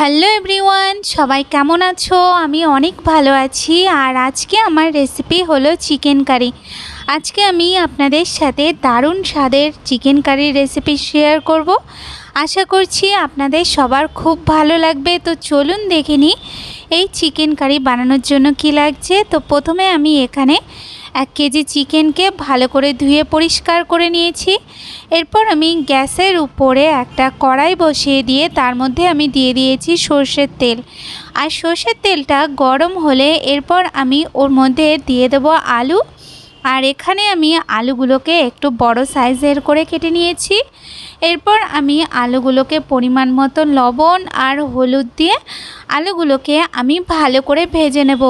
Hello everyone সবাই কেমন আছো? আমি অনেক ভালো আছি। আর আজকে আমার রেসিপি হলো চিকেন কারি আজকে আমি আপনাদের সাথে দারুণ স্বাদের চিকেন কারির রেসিপি শেয়ার করব। আশা করছি আপনাদের সবার খুব ভালো লাগবে। তো চলুন দেখে নিই, এই চিকেন কারি বানানোর জন্য কি লাগছে? তো প্রথমে আমি এখানে এক কেজি চিকেনকে ভালো করে ধুয়ে পরিষ্কার করে নিয়েছি। এরপর আমি গ্যাসের উপরে একটা কড়াই বসিয়ে দিয়ে তার মধ্যে আমি দিয়ে দিয়েছি সর্ষের তেল। আর সর্ষের তেলটা গরম হলে এরপর আমি ওর মধ্যে দিয়ে দেবো আলু। আর এখানে আমি আলুগুলোকে একটু বড় সাইজের করে কেটে নিয়েছি। এরপর আমি আলুগুলোকে পরিমাণ মতো লবণ আর হলুদ দিয়ে আলুগুলোকে আমি ভালো করে ভেজে নেব।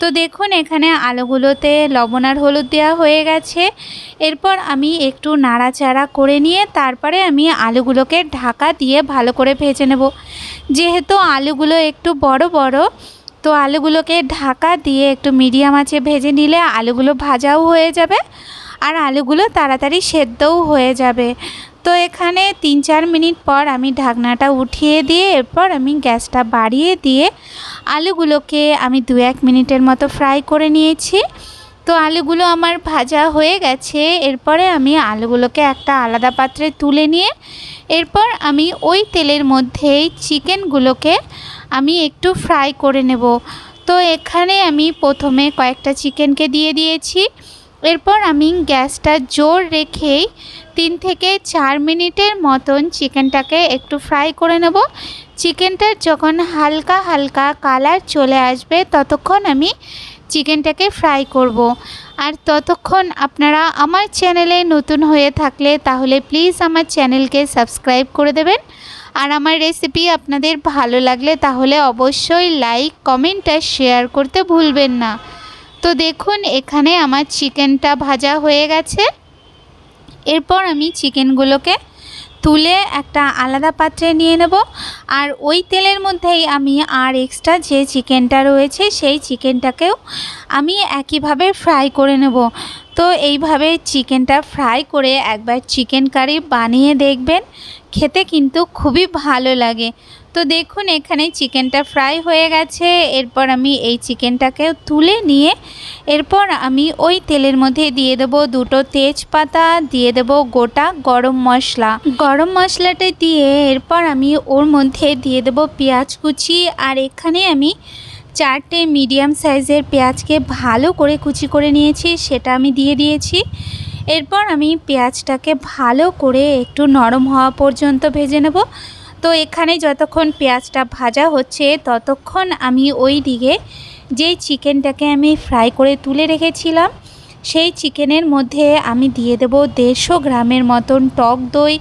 তো দেখুন, এখানে আলুগুলোতে লবণ আর হলুদ দেওয়া হয়ে গেছে। এরপর আমি একটু নাড়াচাড়া করে নিয়ে তারপরে আমি আলুগুলোকে ঢাকা দিয়ে ভালো করে ভেজে নেব। যেহেতু আলুগুলো একটু বড় বড়, তো আলুগুলোকে ঢাকা দিয়ে একটু মিডিয়াম আঁচে ভেজে নিলে আলুগুলো ভাজাও হয়ে যাবে আর আলুগুলো তাড়াতাড়ি সেদ্ধও হয়ে যাবে। তো এখানে তিন চার মিনিট পর আমি ঢাকনাটা উঠিয়ে দিয়ে এরপর আমি গ্যাসটা বাড়িয়ে দিয়ে আলুগুলোকে আমি দু এক মিনিটের মতো ফ্রাই করে নিয়েছি। তো আলুগুলো আমার ভাজা হয়ে গেছে। এরপরে আমি আলুগুলোকে একটা আলাদা পাত্রে তুলে নিয়ে, এরপর আমি ওই তেলের মধ্যেই চিকেনগুলোকে আমি একটু ফ্রাই করে নেব। তো এখানে আমি প্রথমে কয়েকটা চিকেনকে দিয়ে দিয়েছি। এরপর আমি গ্যাসটা জোর রেখেই তিন থেকে চার মিনিটের মতন চিকেনটাকে একটু ফ্রাই করে নেব। চিকেনটার যখন হালকা হালকা কালার চলে আসবে ততক্ষণ আমি চিকেনটাকে ফ্রাই করব। আর ততক্ষণ আপনারা আমার চ্যানেলে নতুন হয়ে থাকলে তাহলে প্লিজ আমার চ্যানেলকে সাবস্ক্রাইব করে দেবেন। আর আমার রেসিপি আপনাদের ভালো লাগলে তাহলে অবশ্যই লাইক, কমেন্ট আর শেয়ার করতে ভুলবেন না। তো দেখুন, এখানে আমার চিকেনটা ভাজা হয়ে গেছে। এরপর আমি চিকেনগুলোকে তুলে একটা আলাদা পাত্রে নিয়ে নেব। আর ওই তেলের মধ্যেই আমি আর এক্সট্রা যে চিকেনটা রয়েছে, সেই চিকেনটাকেও আমি একইভাবে ফ্রাই করে নেব। তো এইভাবে চিকেনটা ফ্রাই করে একবার চিকেন কারি বানিয়ে দেখবেন খেতে কিন্তু খুবই ভালো লাগে। তো দেখুন, এখানে চিকেনটা ফ্রাই হয়ে গেছে। এরপর আমি এই চিকেনটাকেও তুলে নিয়ে এরপর আমি ওই তেলের মধ্যে দিয়ে দেব দুটো তেজপাতা, দিয়ে দেব গোটা গরম মশলা। গরম মশলাটা দিয়ে এরপর আমি ওর মধ্যে দিয়ে দেব পেঁয়াজ কুচি। আর এখানে আমি চারটে মিডিয়াম সাইজের পেঁয়াজকে ভালো করে কুচি করে নিয়েছি, সেটা আমি দিয়ে দিয়েছি। এরপর আমি পেঁয়াজটাকে ভালো করে একটু নরম হওয়া পর্যন্ত ভেজে নেব। তো এখানে যতক্ষণ পেঁয়াজটা ভাজা হচ্ছে, ততক্ষণ আমি ওই দিকে যেই চিকেনটাকে আমি ফ্রাই করে তুলে রেখেছিলাম, সেই চিকেনের মধ্যে আমি দিয়ে দেব দেড়শো গ্রামের মতন টক দই।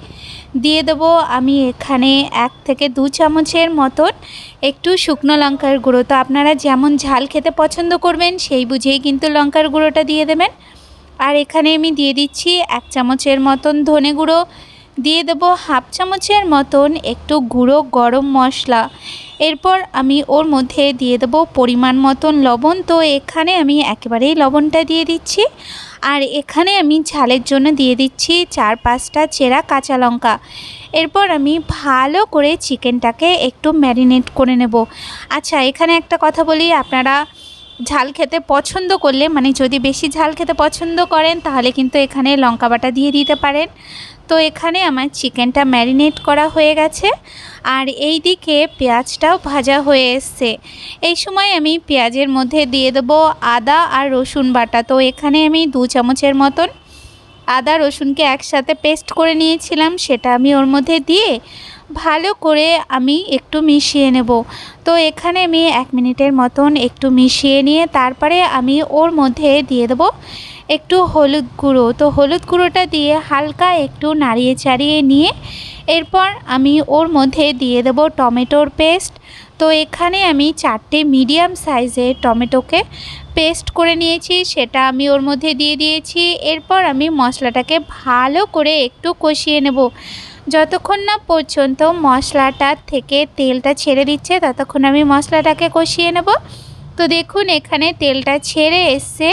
দিয়ে দেব আমি এখানে এক থেকে দু চামচের মতন একটু শুকনো লঙ্কার গুঁড়ো। তো আপনারা যেমন ঝাল খেতে পছন্দ করবেন, সেই বুঝেই কিন্তু লঙ্কার গুঁড়োটা দিয়ে দেবেন। আর এখানে আমি দিয়ে দিচ্ছি এক চামচের মতন ধনে গুঁড়ো। দিয়ে দেব হাফ চামচের মতন একটু গুঁড়ো গরম মশলা। এরপর আমি ওর মধ্যে দিয়ে দেব পরিমাণ মতন লবণ। তো এখানে আমি একেবারেই লবণটা দিয়ে দিচ্ছি। আর এখানে আমি ঝালের জন্য দিয়ে দিচ্ছি চার পাঁচটা চেরা কাঁচা লঙ্কা। এরপর আমি ভালো করে চিকেনটাকে একটু ম্যারিনেট করে নেব। আচ্ছা এখানে একটা কথা বলি, আপনারা ঝাল খেতে পছন্দ করলে মানে যদি বেশি ঝাল খেতে পছন্দ করেন, তাহলে কিন্তু এখানে লঙ্কা বাটা দিয়ে দিতে পারেন। তো এখানে আমার চিকেনটা ম্যারিনেট করা হয়ে গেছে। আর এই দিকে পেঁয়াজটাও ভাজা হয়ে এসছে। এই সময় আমি পেঁয়াজের মধ্যে দিয়ে দেবো আদা আর রসুন বাটা। তো এখানে আমি দু চামচের মতন আদা রসুনকে একসাথে পেস্ট করে নিয়েছিলাম, সেটা আমি ওর মধ্যে দিয়ে ভালো করে আমি একটু মিশিয়ে নেব। তো এখানে আমি এক মিনিটের মতন একটু মিশিয়ে নিয়ে তারপরে আমি ওর মধ্যে দিয়ে দেবো একটু হলুদ গুঁড়ো। তো হলুদ গুঁড়োটা দিয়ে হালকা একটু নাড়িয়ে চাড়িয়ে নিয়ে এরপর আমি ওর মধ্যে দিয়ে দেব টমেটোর পেস্ট। তো এখানে আমি চারটে মিডিয়াম সাইজের টমেটোকে পেস্ট করে নিয়েছি, সেটা আমি ওর মধ্যে দিয়ে দিয়েছি। এরপর আমি মশলাটাকে ভালো করে একটু কষিয়ে নেব। যতক্ষণ না পর্যন্ত মশলাটার থেকে তেলটা ছেড়ে দিচ্ছে, ততক্ষণ আমি মশলাটাকে কষিয়ে নেব। তো দেখুন, এখানে তেলটা ছেড়ে এসছে।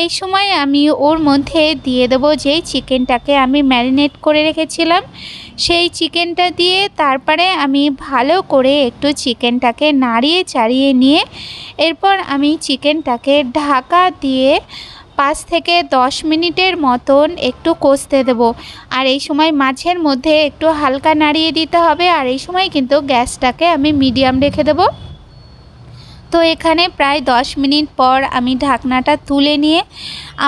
এই সময় আমি ওর মধ্যে দিয়ে দেবো যেই চিকেনটাকে আমি ম্যারিনেট করে রেখেছিলাম। সেই চিকেনটা দিয়ে তারপরে আমি ভালো করে একটু চিকেনটাকে নাড়িয়ে চাড়িয়ে নিয়ে এরপর আমি চিকেনটাকে ঢাকা দিয়ে পাঁচ থেকে দশ মিনিটের মতন একটু কষতে দেব। আর এই সময় মাছের মধ্যে একটু হালকা নাড়িয়ে দিতে হবে। আর এই সময় কিন্তু গ্যাসটাকে আমি মিডিয়াম রেখে দেবো। তো এখানে প্রায় দশ মিনিট পর আমি ঢাকনাটা তুলে নিয়ে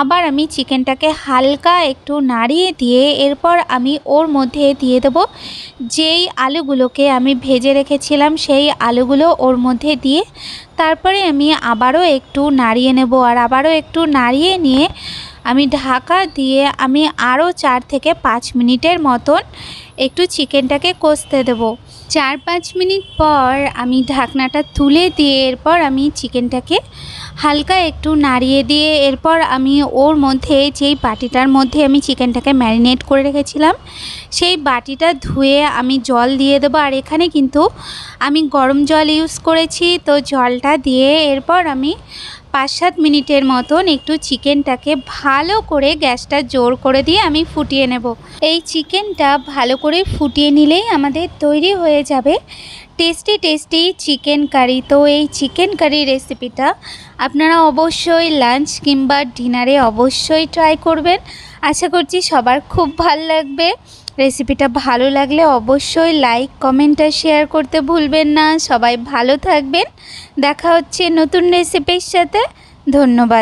আবার আমি চিকেনটাকে হালকা একটু নাড়িয়ে দিয়ে এরপর আমি ওর মধ্যে দিয়ে দেব যেই আলুগুলোকে আমি ভেজে রেখেছিলাম, সেই আলুগুলো ওর মধ্যে দিয়ে তারপরে আমি আবারও একটু নাড়িয়ে নেব। আর আবারও একটু নাড়িয়ে নিয়ে আমি ঢাকা দিয়ে আমি আরও চার থেকে পাঁচ মিনিটের মতন একটু চিকেনটাকে কষতে দেবো। চার পাঁচ মিনিট পর আমি ঢাকনাটা তুলে দিয়ে এরপর আমি চিকেনটাকে হালকা একটু নাড়িয়ে দিয়ে এরপর আমি ওর মধ্যে, যেই বাটিটার মধ্যে আমি চিকেনটাকে ম্যারিনেট করে রেখেছিলাম, সেই বাটিটা ধুয়ে আমি জল দিয়ে দেবো। আর এখানে কিন্তু আমি গরম জল ইউজ করেছি, তো জলটা দিয়ে এরপর আমি পাঁচ সাত মিনিটের মতন একটু চিকেনটাকে ভালো করে গ্যাসটা জোর করে দিয়ে আমি ফুটিয়ে নেব। এই চিকেনটা ভালো করে ফুটিয়ে নিলেই আমাদের তৈরি হয়ে যাবে টেস্টি টেস্টি চিকেন কারি। তো এই চিকেন কারি রেসিপিটা আপনারা অবশ্যই লাঞ্চ কিংবা ডিনারে অবশ্যই ট্রাই করবেন। আশা করছি সবার খুব ভালো লাগবে। রেসিপিটা ভালো লাগলে অবশ্যই লাইক, কমেন্ট আর শেয়ার করতে ভুলবেন না। সবাই ভালো থাকবেন। দেখা হচ্ছে নতুন রেসিপির সাথে। ধন্যবাদ।